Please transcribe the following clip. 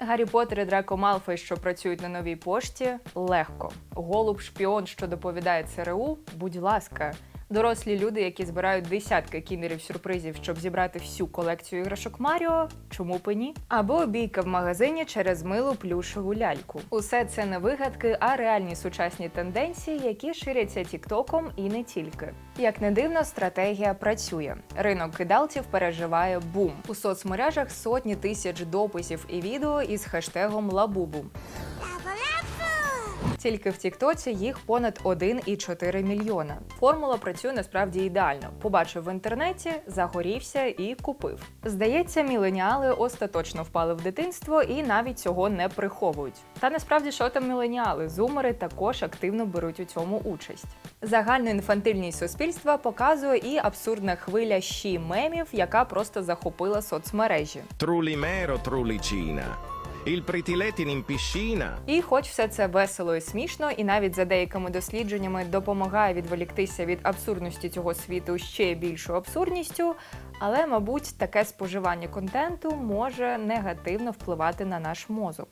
Гаррі Поттер і Драко Малфой, що працюють на новій пошті, легко. Голуб шпіон, що доповідає ЦРУ, будь ласка. Дорослі люди, які збирають десятки кіндерів сюрпризів, щоб зібрати всю колекцію іграшок Маріо, чому б ні? Або бійка в магазині через милу плюшеву ляльку. Усе це не вигадки, а реальні сучасні тенденції, які ширяться тіктоком і не тільки. Як не дивно, стратегія працює. Ринок кидалців переживає бум. У соцмережах сотні тисяч дописів і відео із хештегом Лабубу. Тільки в Тіктоці їх понад 1,4 мільйона. Формула працює насправді ідеально. Побачив в інтернеті, загорівся і купив. Здається, міленіали остаточно впали в дитинство і навіть цього не приховують. Та насправді, що там міленіали? Зумери також активно беруть у цьому участь. Загальну інфантильність суспільства показує і абсурдна хвиля щі мемів, яка просто захопила соцмережі. Trullimero Trullicina. Il pritiletin in. І хоч все це весело і смішно, і навіть за деякими дослідженнями допомагає відволіктися від абсурдності цього світу ще більшою абсурдністю, але, мабуть, таке споживання контенту може негативно впливати на наш мозок.